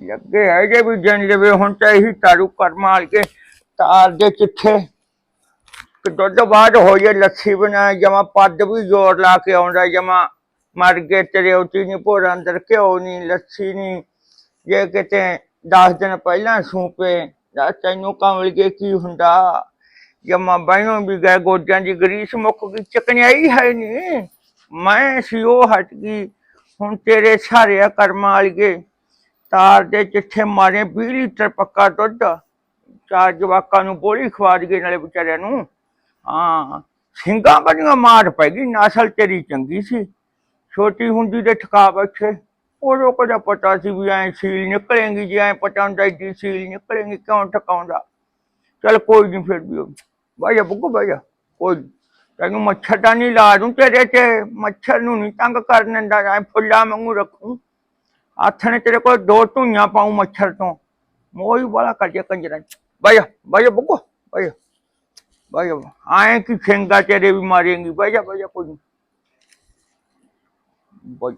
ਲੱਗੇ ਹੈ ਜੇ ਵੀ ਜਨ ਲਵੇ ਹੁਣ ਤਾਂ ਇਹੀ ਤਾਰੂ ਕਰਮਾਲ ਕੇ ਤਾਰ ਦੇ ਚਿੱਠੇ। ਕਿ ਦੁੱਧ ਬਾਅਦ ਹੋ ਜੇ ਲੱਸੀ ਬਣਾ ਜਮਾ ਪੱਦ ਵੀ ਜ਼ੋਰ ਲਾ ਕੇ ਆਉਂਦਾ, ਜਮਾ ਮਰ ਗਏ ਤੇਰੇ ਉਤੀ ਨਹੀਂ ਭੋਰ, ਅੰਦਰ ਘਿਓ ਨਹੀਂ ਲੱਸੀ ਨਹੀਂ ਜੇ ਕਿਤੇ 10 ਦਿਨ ਪਹਿਲਾਂ ਸੂਪੇ ਦਾ ਤੈਨੂੰ ਕਮਲ ਕੇ ਕੀ ਹੁੰਦਾ? ਜਮਾ ਬਹਿਣੋਂ ਵੀ ਗਏ, ਗੋਡਿਆਂ ਦੀ ਗਰੀਸ ਮੁੱਕ ਗਈ ਚਕਣਾਈ ਹੈ ਨਹੀਂ ਮੈਂ ਸੀ ਉਹ ਹਟ ਗਈ, ਹੁਣ ਤੇਰੇ ਸਾਰੇ ਕਰਮਾਂ ਵਾਲੀਏ ਤਾਰ ਦੇ ਚਿੱਠੇ ਮਾਰੇ 20 ਲੀਟਰ ਪੱਕਾ ਦੁੱਧ। ਚਾਰ ਜਵਾਕਾਂ ਨੂੰ ਬੋਲੀ ਖਵਾ ਦਈਏ ਨਾਲੇ ਵਿਚਾਰਿਆਂ ਨੂੰ। ਹਾਂ, ਸਿੰਘਾਂ ਬਣੀਆਂ ਮਾਰ ਪੈ ਗਈ, ਨਸਲ ਤੇਰੀ ਚੰਗੀ ਸੀ। ਛੋਟੀ ਹੁੰਦੀ ਦੇ ਠਕਾ ਬੈਠੇ। ਉਦੋਂ ਕਦਾ ਪਤਾ ਸੀ ਵੀ ਐ ਸੀਲ ਨਿਕਲੇਗੀ, ਜੇ ਐ ਪਤਾ ਹੁੰਦਾ ਏਡੀ ਸੀਲ ਨਿਕਲੇਗੀ, ਕਿਉਂ ਠਕਾਉਂਦਾ? ਚਲ ਕੋਈ ਨਹੀਂ ਫਿਰ ਵੀ ਬਾਇਆ ਬੁੱਗੂ ਬਾਇਆ ਕੋਈ ਤੈਨੂੰ ਮੱਛਰ ਨਹੀਂ ਲਾ ਦੂੰ ਤੇਰੇ ਤੇ। ਮੱਛਰ ਨੂੰ ਨਹੀਂ ਤੰਗ ਕਰਨ ਦਿੰਦਾ, ਐ ਫੁੱਲਾਂ ਵਾਂਗੂ ਰੱਖੂ। ਹੱਥ ਨੇ ਤੇਰੇ ਕੋਲ ਦੋ ਧੂਈਆਂ ਪਾਉ ਮੱਛਰ ਤੋਂ। ਮੋਈ ਵਾਲਾ ਕੱਜੇ ਕੰਜਰਾਂ। ਬਾਇਆ ਬਾਇਆ ਬੁੱਗੂ ਬਾਇਆ ਬਾਇਆ ਆਏ ਕਿ ਖੇਂਗਾ ਤੇਰੇ ਵੀ ਮਾਰੇਂਗੀ। ਬਾਇਆ ਬਾਇਆ ਕੋਈ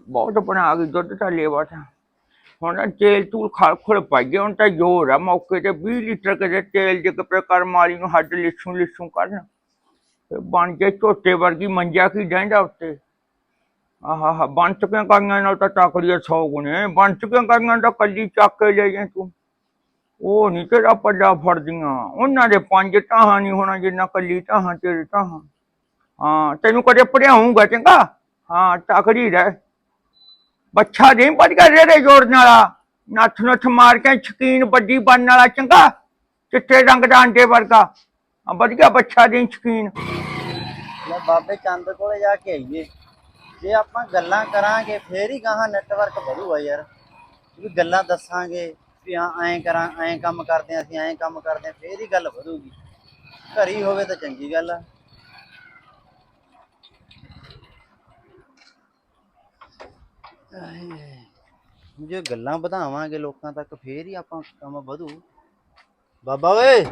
ਬਹੁਤ ਬਣਾ ਗਈ ਦੁੱਧ ਤਾਂ ਲੇਵਾ ਤਾਂ। ਹੁਣ ਤੇਲ ਤੂਲ ਖਾਲ ਖੁਲ ਪੈ ਗਿਆ ਹੁਣ ਤਾਂ ਜ਼ੋਰ ਆ ਮੌਕੇ ਤੇ। 20 ਲੀਟਰ ਕਦੇ ਤੇਲ ਜੇ ਕਪਰੇ ਕਰ ਮਾਲੀ ਨੂੰ ਹੱਡ ਲਿਸੂ ਲਿਸੂ ਕਰਨ ਬਣ ਕੇ ਝੋਟੇ ਵਰਗੀ ਮੰਜਾ ਕੀ ਡੈਂਦਾ ਉੱਤੇ? ਆਹਾ ਹਾ ਬਣ ਚੁੱਕਿਆ ਕਾਂਗਾਂ ਨਾਲ ਤਾਂ ਟਾਕਰੀਆ 100 ਗੁਣੇ। ਬਣ ਚੁੱਕਿਆ ਕਾਂਗਾਂ ਦਾ ਕੱਲੀ ਚੱਕ ਕੇ ਲੈ ਜਾਏ ਤੂੰ। ਉਹ ਨਹੀਂ ਤੇਰਾ ਪੱਲਾ ਫੜਦੀਆਂ। ਉਹਨਾਂ ਦੇ ਪੰਜ ਟਾਹਾਂ ਨਹੀਂ ਹੋਣਾ ਜਿੰਨਾ ਕੱਲੀ ਟਾਹਾਂ ਤੇਰੇ ਟਾਹਾਂ ਹਾਂ, ਤੈਨੂੰ ਕਦੇ ਪੜਿਆਉਂਗਾ ਚੰਗਾ? ਹਾਂ ਟਾਕਰੀ ਰਹਿ। ਬੱਚਾ ਨਹੀਂ ਪੜ ਗਿਆ ਰੇੜੇ ਜੋੜਨ ਵਾਲਾ। ਨੱਥ ਨੱਥ ਮਾਰ ਕੇ ਸ਼ਕੀਨ ਵੱਡੀ ਬਣਨ ਵਾਲਾ ਚੰਗਾ? ਚਿੱਟੇ ਰੰਗ ਦਾ ਅੰਡੇ ਵਰਗਾ। ਵਧੀਆ ਬੱਚਾ ਦੀ ਸ਼ਕੀਨ। ਲੈ ਬਾਬੇ ਚੰਦ ਕੋਲੇ ਜਾ ਕੇ ਆਈਏ। ਜੇ ਆਪਾਂ ਗੱਲਾਂ ਕਰਾਂਗੇ ਫੇਰ ਹੀ ਗਾਹਾਂ ਨੈਟਵਰਕ ਵਧੂਗਾ ਯਾਰ ਵੀ ਗੱਲਾਂ ਦੱਸਾਂਗੇ ਵੀ ਹਾਂ ਐਂ ਕਰਾਂ ਐਂ ਕੰਮ ਕਰਦੇ ਹਾਂ ਅਸੀਂ ਐਂ ਕੰਮ ਕਰਦੇ ਹਾਂ ਫੇਰ ਹੀ ਗੱਲ ਵਧੂਗੀ ਘਰੀ ਹੋਵੇ ਤਾਂ ਚੰਗੀ ਗੱਲ ਆ ਆਏ, ਜੇ ਗੱਲਾਂ ਵਧਾਵਾਂਗੇ ਲੋਕਾਂ ਤੱਕ ਫੇਰ ਹੀ ਆਪਾਂ ਕੰਮ ਵਧੂ ਬਾਬਾ ਓਏ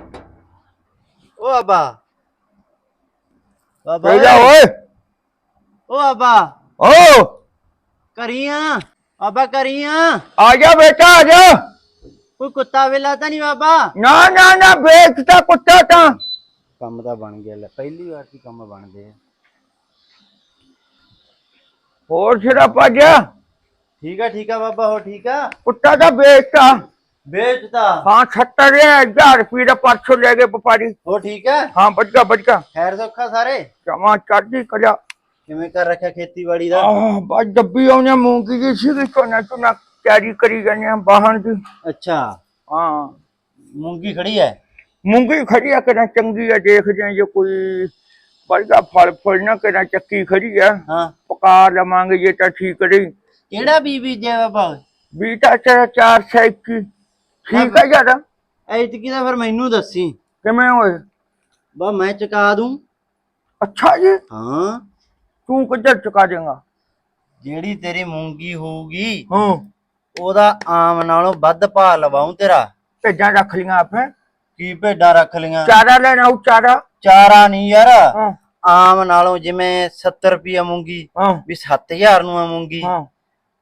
ਓ ਬਾਬਾ ਬਾਬਾ ਕਹਿ ਜਾ ਓਏ ਓਏ ਓ ਬਾਬਾ ਓ! ਕਰੀਆਂ ਬਾਬਾ ਕਰੀਆਂ। ਆ ਜਾ ਬੇਟਾ ਆ ਜਾ ਕੋਈ ਕੁੱਤਾ ਵੇਲਾ ਤਾਂ ਨਹੀਂ ਬਾਬਾ? ਨਾ ਨਾ ਨਾ ਵੇਚਦਾ ਕੁੱਤਾ ਤਾਂ। ਕੰਮ ਤਾਂ ਬਣ ਗਿਆ ਲੈ ਪਹਿਲੀ ਵਾਰ ਕੀ ਕੰਮ ਬਣਦੇ ਆ। ਹੋਰ ਸਿਰਾ ਪਾਜਾ ਠੀਕ ਆ ਠੀਕ ਆ ਬਾਬਾ ਹੋ ਠੀਕ ਆ? ਕੁੱਤਾ ਤਾਂ ਵੇਚਤਾ ਵੇਚਤਾ ਹਾਂ 70000 ਰੁਪਏ ਦਾ ਪਰਸੋਂ ਲੈ ਗਏ ਵਪਾਰੀ। ਹੋ ਠੀਕ ਹੈ ਹਾਂ ਬੱਚਾ ਬੱਚਾ ਖੈਰ ਸੌਖਾ ਸਾਰੇ? ਜਮਾ ਚੜਦੀ ਕਰਿਆ ਕਿਵੇਂ ਕਰ ਰੱਖਿਆ ਖੇਤੀਬਾੜੀ ਦਾ? ਆਹ ਬਸ ਡੱਬੀ ਆਉਣੇ ਮੂੰਗੀ ਦੀ ਸੀ ਝੋਨਾ ਝੋਨਾ ਤਿਆਰੀ ਕਰੀ ਜਾਂਦੇ ਆ ਬਾਹਣ ਦੀ। ਅੱਛਾ। ਹਾਂ। ਮੂੰਗੀ ਖੜੀ ਹੈ ਮੂੰਗੀ ਖੜੀ ਆ ਕਿਹੜਾ ਚੰਗੀ ਆ ਦੇਖਦੇ ਆ ਜੇ ਕੋਈ ਬੜਗਾ ਫਲ ਫੁੱਲ ਨਾ ਕਿਹੜਾ ਚੱਕੀ ਖੜੀ ਆ। ਹਾਂ। ਪਕਾ ਲਵਾਂਗੇ ਜੇ ਤਾਂ ਠੀਕ ਰਹੀ। ਕਿਹੜਾ ਬੀ ਬੀਜਿਆ ਬਾਬਾ ਬੀਟਾ ਚਾਰ ਚਾਰ ਸੈਕੀ ਠੀਕ ਆ ਯਾਰ। ਐਤਕੀ ਦਾ ਫਿਰ ਮੈਨੂੰ ਦੱਸੀ। ਕਿਵੇਂ ਹੋਏ? ਬਾ ਮੈਂ ਚੁਕਾ ਦੂੰ। ਅੱਛਾ ਜੀ। ਹਾਂ। ਤੂੰ ਕਿੱਧਰ ਚੁਕਾ ਦੇਗਾ ਜਿਹੜੀ ਤੇਰੀ ਮੂੰਗੀ ਹੋਊਗੀ ਹਾਂ। ਉਹਦਾ ਆਮ ਨਾਲੋਂ ਵੱਧ ਭਾਅ ਲਵਾਉਂ ਤੇਰਾ। ਭੇਜਾਂ ਰੱਖ ਲੀਆਂ ਆਪੇ। ਕੀ ਭੇਡਾਂ ਰੱਖ ਲੀਆਂ ਚਾਰਾ ਲੈਣਾ ਉਹ ਚਾਰਾ। ਚਾਰਾ ਨਹੀਂ ਯਾਰ। ਹਾਂ। ਆਮ ਨਾਲੋਂ ਜਿਵੇਂ 70 ਰੁਪਏ ਮੂੰਗੀ ਹਾਂ। ਵੀ 7000 ਨੂੰ ਆ ਮੂੰਗੀ ਹਾਂ।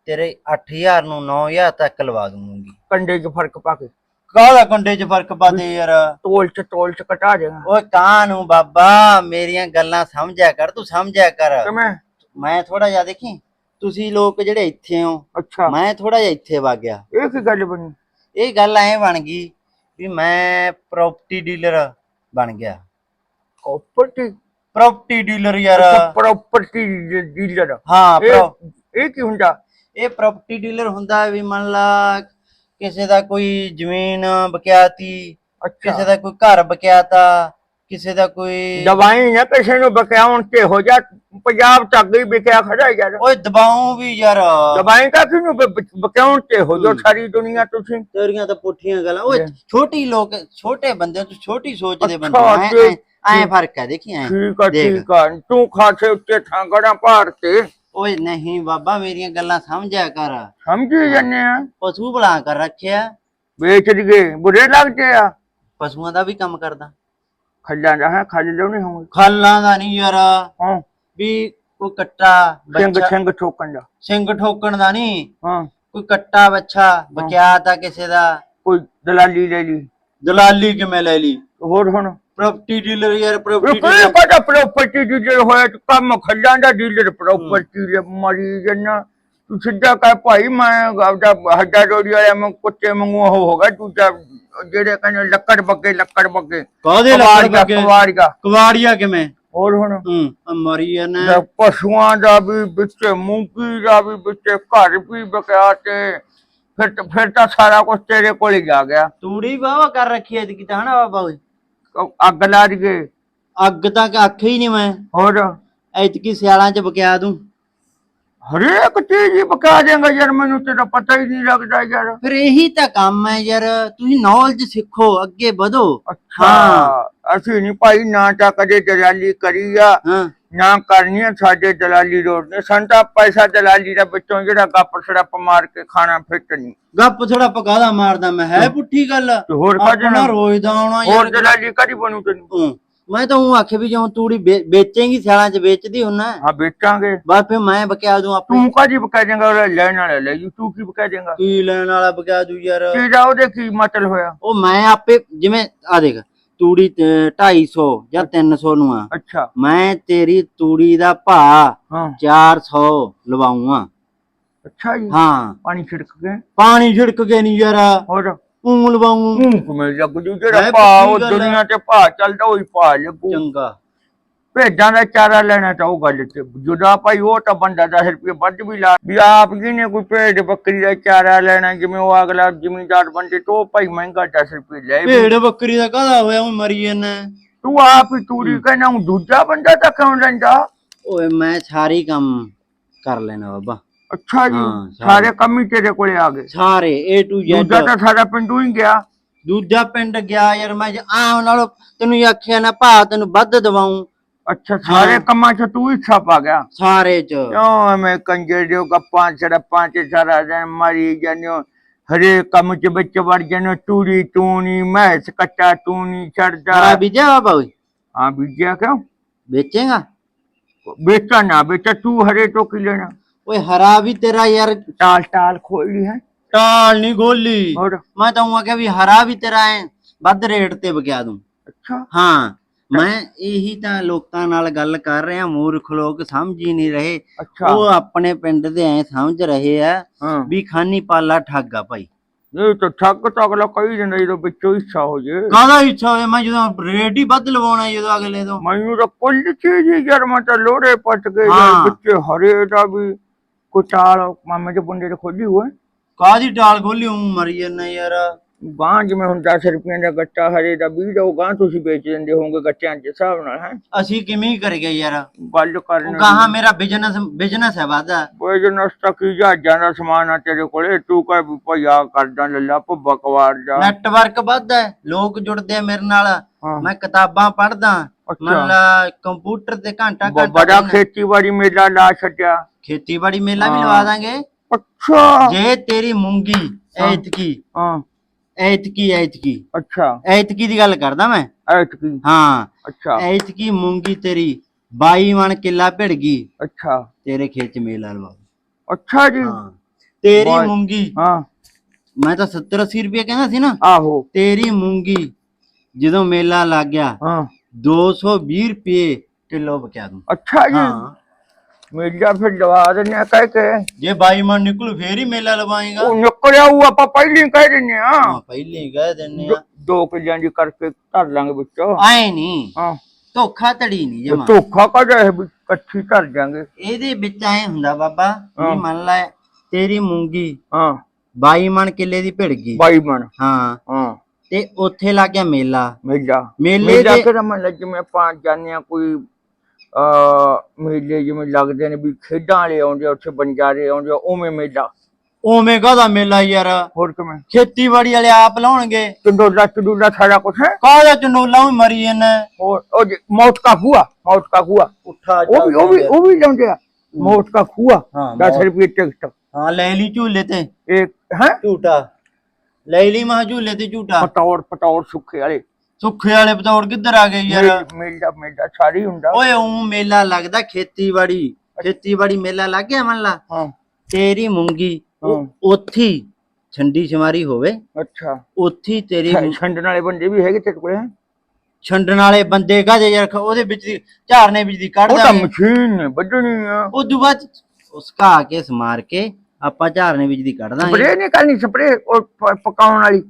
ਤੇਰੇ 8000 ਨੂੰ 9000 ਤੱਕ ਲਵਾ ਦੂੰਗੀ ਕੰਡੇ 'ਚ ਫ਼ਰਕ ਪਾ ਕੇ। ਕਾਹਦਾ ਕੰਡੇ 'ਚ ਫ਼ਰਕ ਪਾ ਦੇ ਯਾਰ। ਤੋਲ 'ਚ ਤੋਲ 'ਚ ਕਟਾ ਦੇਗਾ ਓਏ ਕਾਂ ਨੂੰ ਬਾਬਾ ਮੇਰੀਆਂ ਗੱਲਾਂ ਸਮਝਿਆ ਕਰ ਤੂੰ ਸਮਝਿਆ ਕਰ। ਕਿਵੇਂ ਮੈਂ? ਥੋੜਾ ਜਿਹਾ ਦੇਖੀ ਤੁਸੀਂ ਲੋਕ ਜਿਹੜੇ ਇੱਥੇ ਹੋ ਅੱਛਾ। ਮੈਂ ਥੋੜਾ ਜਿਹਾ ਇੱਥੇ ਵਗ ਗਿਆ। ਇਹ ਕੀ ਗੱਲ ਬਣੀ? ਇਹ ਗੱਲ ਐ ਬਣ ਗਈ ਵੀ ਮੈਂ ਪ੍ਰਾਪਰਟੀ ਡੀਲਰ ਬਣ ਗਿਆ। ਪ੍ਰਾਪਰਟੀ ਪ੍ਰਾਪਰਟੀ ਡੀਲਰ ਯਾਰ। ਪ੍ਰਾਪਰਟੀ ਡੀਲਰ ਹਾਂ ਇਹ ਇਹ ਕੀ ਹੁੰਦਾ? ਇਹ ਪ੍ਰਾਪਰਟੀ ਡੀਲਰ ਹੁੰਦਾ ਵੀ ਮੰਨ ਲਾ ਕਿਸੇ ਦਾ ਕੋਈ ਜ਼ਮੀਨ ਬਕਿਆਤੀ ਕਿਸੇ ਅੱਛਾ ਦਾ ਕੋਈ ਘਰ ਬਕਿਆਤਾ ਕਿਸੇ ਦਾ ਕੋਈ ਦਵਾਈ ਨਾ ਕਿਸੇ ਨੂੰ ਬਕਾਉਣ ਤੇ ਹੋ ਜਾ ਪੰਜਾਬ ਤੱਕ ਹੀ ਵਿਕਿਆ ਖੜਾ ਯਾਰ। ਓਏ ਦਬਾਉ ਵੀ ਯਾਰ। ਦਵਾਈ ਤਾਂ ਕਿਨੂੰ ਬਕਾਉਣ ਤੇ ਹੋ। ਜੋ ਸਾਰੀ ਦੁਨੀਆ ਤੁਸੀਂ। ਤੇਰੀਆਂ ਤਾਂ ਪੁੱਠੀਆਂ ਗੱਲਾਂ। ਓਏ Yeah. ਛੋਟੀ ਲੋਕ ਛੋਟੇ ਬੰਦੇ ਤੋਂ ਛੋਟੀ ਸੋਚ ਦੇ ਬੰਦੇ ਅੱਛਾ, ਐ ਫ਼ਰਕ ਹੈ ਦੇਖੀ ਐ। ਠੀਕ ਆ ਦੇਖ। ਠੀਕ ਆ। ਤੂੰ ਖਾਸੇ ਉੱਤੇ ਠਾਂਗੜਾ ਭਾਰ ਤੇ ਓਏ ਨਹੀਂ ਬਾਬਾ ਮੇਰੀਆਂ ਗੱਲਾਂ ਸਮਝਿਆ ਕਰ। ਸਮਝੀ ਜੰਨੇ ਆ? ਪਸ਼ੂ ਬਣਾ ਕਰ ਰੱਖਿਆ। ਵੇਚ ਦਿਗੇ ਬੁਰੇ ਲੱਗਦੇ ਆ? ਪਸ਼ੂਆਂ ਦਾ ਵੀ ਕੰਮ ਕਰਦਾ। ਖੱਲਾਂ ਦਾ ਹੈ ਖੱਲ ਲਾਉਣੇ ਹੋਣਗੇ ਖਾਲਾਂ ਦਾ ਨਹੀਂ ਯਾਰ। ਹਾਂ। ਵੀ ਕੋਈ ਕੱਟਾ ਸਿੰਘ ਸਿੰਘ ਠੋਕਣ ਦਾ। ਸਿੰਘ ਠੋਕਣ ਦਾ ਨਹੀਂ। ਹਾਂ। ਕੋਈ ਕੱਟਾ ਬੱਚਾ ਬਕਿਆ ਤਾਂ ਕਿਸੇ ਦਾ। ਕੋਈ ਦਲਾਲੀ ਲੈ ਲਈ। ਦਲਾਲੀ ਕਿਵੇਂ ਲੈ ਲਈ? ਹੋਰ ਹੁਣ ਪ੍ਰਾਪਰਟੀ ਡੀਲਰ ਯਾਰ ਪ੍ਰਾਪਰਟੀ ਰੁਪਏ ਪਤਾ ਪ੍ਰਾਪਰਟੀ ਡੀਲਰ ਹੋਇਆ? ਤੇ ਕੰਮ ਖੱਲਾਂ ਦਾ ਡੀਲਰ ਪ੍ਰਾਪਰਟੀ ਦੇ ਮਰੀ ਜਨਾ। ਤੂੰ ਸਿੱਧਾ ਕਹਿ ਭਾਈ ਮੈਂ ਆਪਦਾ ਹੱਡਾ ਡੋਰੀ ਵਾਲਿਆ ਮੈਂ ਕੁੱਤੇ ਵਾਂਗੂ ਉਹ ਹੋਗਾ ਤੂੰ ਤਾਂ ਜਿਹੜੇ ਕਹਿੰਦੇ ਲੱਕੜ ਬੱਗੇ ਲੱਕੜ ਬੱਗੇ। ਕਾਹਦੇ ਲੱਕੜ ਕਵਾੜੀਆ ਬੱਗੇ? ਕਵਾੜੀਆ। ਕਵਾੜੀਆ ਕਿਵੇਂ? ਹੋਰ ਹੁਣ? ਹੂੰ ਆ ਮਰੀ ਤੇ ਪਸ਼ੂਆਂ ਦਾ ਵੀ ਵਿੱਚ ਮੂੰਗੀ ਦਾ ਵੀ ਵਿੱਚ ਘਰ ਵੀ ਬਕਿਆ ਤੇ ਫਿਰ ਤਾਂ- ਫਿਰ ਤਾਂ ਸਾਰਾ ਕੁਝ ਤੇਰੇ ਕੋਲ ਹੀ ਆ ਗਿਆ। ਤੂੜੀ ਵਾਵਾ ਕਰ ਰੱਖੀ ਐ ਕਿ ਤਾਂ ਹਨਾ ਬਾਬਾ ਓਏ ਅੱਗ ਲਾ ਦਈਏ। ਅੱਗ ਤਾਂ ਆਖੇ ਹੀ ਨਹੀਂ ਮੈਂ। ਹੋਰ? ਐਤਕੀ ਸਿਆਲਾਂ ਚ ਬਕਿਆ ਦੂੰ। ਹਰੇਕ ਚੀਜ਼ ਹੀ ਪਕਾ ਦੇਂਗਾ ਯਾਰ ਮੈਨੂੰ ਤੇਰਾ ਪਤਾ ਹੀ ਨਹੀਂ ਲੱਗਦਾ ਯਾਰ। ਫਿਰ ਇਹੀ ਤਾਂ ਕੰਮ ਹੈ ਯਾਰ ਤੁਸੀਂ ਨੌਲੇਜ ਸਿੱਖੋ ਅੱਗੇ ਵਧੋ। ਅੱਛਾ। ਅਸੀਂ ਨਹੀਂ ਭਾਈ ਨਾ ਤਾਂ ਕਦੇ ਦਲਾਲੀ ਕਰੀ ਆ ਹਾਂ। ਨਾ ਕਰਨੀ ਆ ਸਾਡੇ ਦਲਾਲੀ ਰੋਡ ਨੇ ਸੰਤਾ ਪੈਸਾ ਦਲਾਲੀ ਦਾ ਵਿੱਚੋਂ ਜਿਹੜਾ ਗੱਪ ਸੜੱਪ ਮਾਰ ਕੇ ਖਾਣਾ ਫਿੱਟ ਨਹੀਂ। ਗੱਪ ਥੋੜਾ ਪਕਾਦਾ ਮਾਰਦਾ ਮੈਂ? ਹੈ ਪੁੱਠੀ ਗੱਲ। ਤੇ ਹੋਰ ਆਪਣਾ? ਰੋਜ਼ ਦਾ ਆਉਣਾ ਹੋਰ ਯਾਰ ਦਲਾਲੀ ਕਰੀ ਬਣੂ ਤੈਨੂੰ? ਹੂੰ। ਮੈਂ ਤਾਂ ਉਹ ਆਖੇ ਵੀ ਜਦੋਂ ਤੂੜੀ ਵੇ- ਵੇਚੇਂਗੀ ਸਿਆਲਾਂ ਚ ਵੇਚਦੀ ਹੁੰਨਾ। ਹਾਂ ਵੇਚਾਂਗੇ। ਬਸ ਫਿਰ ਮੈਂ ਬਕਿਆ ਦੂੰ ਆਪੇ। ਤੂੰ ਕਾਜੀ ਬਕਾ ਦੇਂਗਾ? ਉਹ ਲੈਣ ਵਾਲਾ ਲੈ ਜੂ ਤੂੰ ਕੀ ਬਕਾ ਦੇਂਗਾ? ਕੀ ਲੈਣ ਵਾਲਾ ਬਕਿਆ ਦੂ ਯਾਰ? ਕੀ ਦਾ ਉਹਦੇ ਕੀ ਮਤਲਬ ਹੋਇਆ? ਉਹ ਮੈਂ ਆਪੇ ਜਿਵੇਂ ਆ ਦੇਖ। ਤੂੜੀ ਤੇ 250 ਜਾਂ 300 ਨੂੰ ਆ। ਅੱਛਾ। ਮੈਂ ਤੇਰੀ ਤੂੜੀ ਦਾ ਭਾ ਹਾਂ। 400 ਲਵਾਉਂਗਾ। ਅੱਛਾ ਜੀ। ਹਾਂ। ਪਾਣੀ ਛਿੜਕ ਕੇ। ਪਾਣੀ ਛਿੜਕ ਕੇ ਨਹੀਂ ਯਾਰ। ਹੋਰ? ਲਵਾਉਂ। ਹੂੰ ਕੁਮੇ ਲੱਗੂ? ਹੈ ਜਿਹੜਾ ਭਾ ਉਹ। ਦੁਨੀਆ ਤੇ ਭਾ ਚੱਲਦਾ ਉਹੀ ਭਾ ਲੱਗੂ। ਚੰਗਾ। ਭੇਡਾਂ ਦਾ ਚਾਰਾ ਲੈਣਾ ਤਾਂ ਉਹ ਗੱਲ ਤੇ ਜੁਦਾ ਭਾਈ ਉਹ ਤਾਂ ਬੰਦਾ 10 ਰੁਪਏ ਵੱਧ ਵੀ ਲਾ ਵੀ ਆਪ ਜੀ ਨੇ ਕੋਈ ਭੇਡ ਬੱਕਰੀ ਦਾ ਚਾਰਾ ਲੈਣਾ ਜਿਵੇਂ ਉਹ ਅਗਲਾ ਜ਼ਿਮੀਂਦਾਰ ਬੰਦੇ ਤੋਂ ਭਾਈ ਮਹਿੰਗਾ 10 ਰੁਪਏ ਲੈ। ਭੇਡ ਬੱਕਰੀ ਦਾ ਕਾਹਦਾ ਹੋਇਆ ਉਹ ਮਰੀ ਜਾਂਦਾ। ਤੂੰ ਆਪ ਹੀ ਤੂੜੀ ਕਹਿਣਾ ਹੁਣ ਦੂਜਾ ਬੰਦਾ ਤਾਂ ਕਿਉਂ ਲੈਂਦਾ? ਓਏ ਮੈਂ ਸਾਰੇ ਕੰਮ ਕਰ ਲੈਣਾ ਬਾਬਾ। ਅੱਛਾ ਜੀ ਸਾਰੇ। ਕੰਮ ਹੀ ਤੇਰੇ ਕੋਲੇ ਆ ਗਏ। ਸਾਰੇ A to ਦੂਜਾ Z ਤਾਂ ਸਾਰਾ ਪਿੰਡੂ ਹੀ ਗਿਆ। ਦੂਜਾ ਪਿੰਡ ਗਿਆ ਯਾਰ ਮੈਂ ਆਹ ਨਾਲੋਂ ਤੈਨੂੰ ਆਖਿਆ ਨਾ ਭਾ ਤੈਨੂੰ ਵੱਧ ਦਵਾਉਂ। ਅੱਛਾ ਸਾਰੇ ਕੰਮਾਂ 'ਚ ਤੂੰ ਹੀ ਛਾਪ ਆ ਗਿਆ। ਸਾਰੇ ਚ। ਕਿਉਂ ਐਵੇਂ ਕੰਜਰ ਦਿਓ ਗੱਪਾਂ ਛੜਪਾਂ ਚ ਸਾਰਾ ਦਿਨ ਮਰੀ ਜਾਂਦੇ ਹਰੇ ਕੰਮ ਚ ਵਿੱਚ ਵੜ ਜਾਂਦੇ ਤੂੜੀ ਤੂਣੀ ਮੈਸ ਕੱਟਾ ਹਰਾ ਛੜਦਾ ਬੀਜਿਆ ਬਾਬਾ ਹਾਂ ਬੀਜਿਆ ਕਿਉਂ? ਵੇਚੇਗਾ? ਵੇਚਾ ਨਾ ਵੇਚਾ ਤੂੰ ਹਰੇ ਤੋਂ ਕੀ ਲੈਣਾ। ਓਏ ਹਰਾ ਵੀ ਤੇਰਾ ਯਾਰ। ਟਾਲ ਟਾਲ ਖੋਲੀ ਹੈ। ਟਾਲ ਨਹੀਂ ਗੋਲੀ ਹੋਰ? ਮੈਂ ਤਾਂ ਉਹ ਆਖਿਆ ਵੀ ਹਰਾ ਵੀ ਤੇਰਾ ਐ ਵੱਧ ਰੇਟ ਤੇ ਵਿਕਿਆ ਦੂੰ ਅੱਛਾ। ਹਾਂ। ਮੈਂ ਇਹੀ ਤਾਂ ਲੋਕਾਂ ਨਾਲ ਗੱਲ ਕਰ ਰਿਹਾ ਮੂਰਖ ਲੋਕ ਸਮਝ ਹੀ ਨਹੀਂ ਰਹੇ। ਅੱਛਾ। ਉਹ ਆਪਣੇ ਪਿੰਡ ਦੇ ਐ ਸਮਝ ਰਹੇ ਆ ਹਾਂ। ਵੀ ਖਾਨੀ ਪਾਲਾ ਠੱਗ ਭਾਈ। ਇਹ ਤਾਂ ਠੱਗ ਤਾਂ ਅਗਲਾ ਕਹੀ ਜਾਂਦਾ ਜਦੋਂ ਵਿੱਚੋਂ ਹਿੱਸਾ ਹੋ ਜੇ। ਕਾਹਦਾ ਇੱਛਾ ਹੋਇਆ? ਮੈਂ ਜਦੋਂ ਰੇਟ ਹੀ ਵੱਧ ਲਵਾਉਣਾ ਜਦੋਂ ਅਗਲੇ ਤੋਂ। ਮੈਨੂੰ ਤਾਂ ਕੁੱਲ ਚੀਜ਼ ਹੀ ਯਾਰ ਮੈਂ ਤਾਂ ਲੋੜੇ ਪੱਟ ਹਾਂ। ਵਿੱਚ ਹਰੇ ਦਾ ਵੀ ਕੋਈ ਟਾਲ ਮਾਮੇ ਦੇ ਬੰਦੇ ਦੇ ਖੋਲੀ ਹੋਏ। ਕਾਹਦੀ ਟਾਲ ਖੋਲੀ? ਹੂੰ ਮਰੀ ਜਾਂਦਾ ਯਾਰ। ਗਾਂ ਜਿਵੇਂ ਹੁਣ 10 ਰੁਪਏ ਦਾ ਗੱਟਾ ਹਰੇ ਦਾ 20 ਦਾ ਉਹ ਗਾਂ ਤੁਸੀਂ ਵੇਚ ਦਿੰਦੇ ਹੋਵੋਗੇ ਗੱਟਿਆਂ ਦੇ ਹਿਸਾਬ ਨਾਲ ਹੈ? ਅਸੀਂ ਕਿਵੇਂ ਕਰ ਗਏ ਯਾਰ? ਗੱਲ ਕਰਨ ਕਹਾ ਮੇਰਾ ਬਿਜ਼ਨਸ ਬਿਜ਼ਨਸ ਹੈ ਵਾਦਾ ਬਿਜ਼ਨਸ ਤਾਂ ਕੀ ਜਹਾਜ਼ਾਂ ਦਾ ਸਮਾਨ ਆ ਤੇਰੇ ਕੋਲੇ? ਤੂੰ ਕਹ ਭਈਆ ਕਰਦਾ ਲੱਲਾ ਭੁੱਬਾ ਕਵਾਰ ਜਾ। ਨੈਟਵਰਕ ਵੱਧ ਹੈ ਲੋਕ ਜੁੜਦੇ ਆ ਮੇਰੇ ਨਾਲ। ਮੈਂ ਕਿਤਾਬਾਂ ਪੜ੍ਹਦਾ ਅੱਛਾ। ਮਤਲਬ ਕੰਪਿਊਟਰ ਤੇ ਘੰਟਾ ਘੰਟਾ ਬੜਾ। ਖੇਤੀਬਾੜੀ ਮੇਲਾ ਲਾ ਛੱਡਿਆ। ਖੇਤੀਬਾੜੀ ਮੇਲਾ ਵੀ। ਲਵਾ ਦਾਂਗੇ। ਅੱਛਾ। ਜੇ ਤੇਰੀ ਮੂੰਗੀ। ਐਤਕੀ ਹਾਂ। ਐਤਕੀ ਐਤਕੀ। ਅੱਛਾ। ਐਤਕੀ ਦੀ ਗੱਲ ਕਰਦਾ ਮੈਂ? ਐਤਕੀ। ਹਾਂ। ਅੱਛਾ। ਐਤਕੀ ਮੂੰਗੀ ਤੇਰੀ 22 ਮਣ ਕਿੱਲਾ ਭਿੜ ਗਈ। ਅੱਛਾ। ਤੇਰੇ ਖੇਤ ਚ ਮੇਲਾ ਲਵਾ ਅੱਛਾ ਜੀ। ਹਾਂ। ਤੇਰੀ ਮੂੰਗੀ। ਹਾਂ। ਮੈਂ ਤਾਂ 70 80 ਰੁਪਏ ਕਹਿੰਦਾ ਸੀ ਨਾ। ਆਹੋ। ਤੇਰੀ ਮੂੰਗੀ ਜਦੋਂ ਮੇਲਾ ਲੱਗ ਗਿਆ ਹਾਂ। 220 ਰੁਪਏ ਕਿਲੋ ਬਕਿਆ ਦੂੰ ਅੱਛਾ ਜੀ। ਹਾਂ। ਮੇਲਾ ਫਿਰ ਲਵਾ ਦਿੰਦੇ ਆ ਕਹਿ ਕੇ। ਜੇ 22 ਮਣ ਨਿਕਲੂ ਫੇਰ ਹੀ ਮੇਲਾ ਲਵਾਏਗਾ। ਉਹ ਨਿਕਲਿਆ ਉਹ ਆਪਾਂ ਪਹਿਲਾਂ ਹੀ ਕਹਿ ਦਿੰਦੇ ਆ ਹਾਂ ਪਹਿਲੇ ਹੀ ਕਹਿ ਦਿੰਨੇ ਆ ਦੋ ਕਿੱਲਿਆਂ ਦੀ ਕਰਕੇ ਧਰ ਲਾਂਗੇ ਵਿੱਚੋਂ। ਆਏ ਨਹੀਂ। ਹਾਂ। ਧੋਖਾ ਧੜੀ ਨਹੀਂ ਜਮਾ। ਧੋਖਾ ਕਦਾ ਹੈ ਵੀ ਇਕੱਠੀ ਧਰ ਜਾਾਂਗੇ। ਇਹਦੇ ਵਿੱਚ ਐ ਹੁੰਦਾ ਬਾਬਾ। ਵੀ ਮੰਨ ਲੈ ਤੇਰੀ ਮੂੰਗੀ ਹਾਂ। 22 ਮਣ ਕਿੱਲੇ ਦੀ ਭਿੜ ਗਈ। ਬਾਈ ਮਣ ਹਾਂ। ਹਾਂ। ਤੇ ਉੱਥੇ ਲੱਗ ਗਿਆ ਮੇਲਾ। ਮੇਲਾ। ਮੇਲੇ ਦੇ ਕਿਹੜਾ ਮੰਨ ਲੈ ਜਿਵੇਂ ਆਪਾਂ ਜਾਂਦੇ ਆ ਕੋਈ ਮੇਲੇ ਜਿਵੇਂ ਲੱਗਦੇ ਨੇ ਵੀ ਖੇਡਾਂ ਵਾਲੇ ਆਉਂਦੇ ਆ, ਉੱਥੇ ਬੰਜਾਰੇ ਆਉਂਦੇ ਆ, ਉਵੇਂ ਮੇਲਾ। ਉਵੇਂ ਕਾਹਦਾ ਮੇਲਾ ਯਾਰ? ਹੋਰ ਕਿਵੇਂ? ਖੇਤੀਬਾੜੀ ਵਾਲੇ ਆਪ ਲਾਉਣਗੇ। ਤੰਦੋਲਾ ਤੰਦੋਲਾ ਸਾਰਾ ਕੁਛ ਹੈ? ਕਾਹਦਾ ਚੰਡੋਲਾ ਵੀ ਮਰੀ ਜਾਂਦਾ ਹੋਰ ਉਹ ਜੀ, ਮੌਤ ਦਾ ਖੂਆ ਮੌਤ ਦਾ ਖੂਆ। ਉੱਠਾ ਉਹ ਵੀ ਉਹ ਵੀ ਉਹ ਵੀ ਲਾਉਂਦੇ ਆ। ਮੌਤ ਦਾ ਖੂਆ ਹਾਂ, 10 ਮੌਤ- ਰੁਪਏ ਟਿਕਟ। ਹਾਂ ਲੈ ਲਈ ਝੂਲੇ ਤੇ। ਇਹ ਹੈ? ਝੂਟਾ। ਲੈ ਲਈ ਮਾ ਝੂਲੇ ਤੇ ਝੂਟਾ। ਪਟੌੜ ਪਟੌੜ ਸੁੱਕੇ ਵਾਲੇ। ਸੁੱਖੇ ਵਾਲੇ ਪਤੌੜ ਕਿੱਧਰ ਆ ਗਏ ਯਾਰ? ਮੇਲਾ ਮੇਲਾ ਸਾਰੀ ਹੁੰਦਾ। ਓਏ ਉਹ ਮੇਲਾ ਲੱਗਦਾ ਖੇਤੀਬਾੜੀ। ਖੇਤੀਬਾੜੀ ਮੇਲਾ ਲੱਗ ਗਿਆ ਮੰਨ ਲਾ? ਤੇਰੀ ਮੂੰਗੀ ਉੱਥੀ ਛੰਡੀ ਛਮਾਰੀ ਹੋਵੇ। ਅੱਛਾ। ਉੱਥੀ ਤੇਰੀ ਛੰਡਣ ਵਾਲੇ ਬੰਦੇ ਵੀ ਹੈਗੇ ਤੇਰੇ ਕੋਲ? ਛੰਡਣ ਵਾਲੇ ਬੰਦੇ ਕਾਹਦੇ ਯਾਰ? ਉਹਦੇ ਵਿੱਚ ਦੀ ਝਾਰਨੇ ਵਿੱਚ ਦੀ ਕੱਢਦਾ ਉਹ ਤਾਂ ਮਸ਼ੀਨ ਵੱਢਣੀ ਆ। ਉਸ ਤੋਂ ਬਾਅਦ ਉਸ ਕਾ ਕੇ ਸਮਾਰ ਕੇ ਆਪਾਂ ਝਾਰਨੇ ਵਿੱਚ ਦੀ ਕੱਢ ਸਪਰੇ ਨਹੀਂ ਕਰਨੀ ਸਪਰੇ ਪਕਾਉਣ ਵਾਲੀ।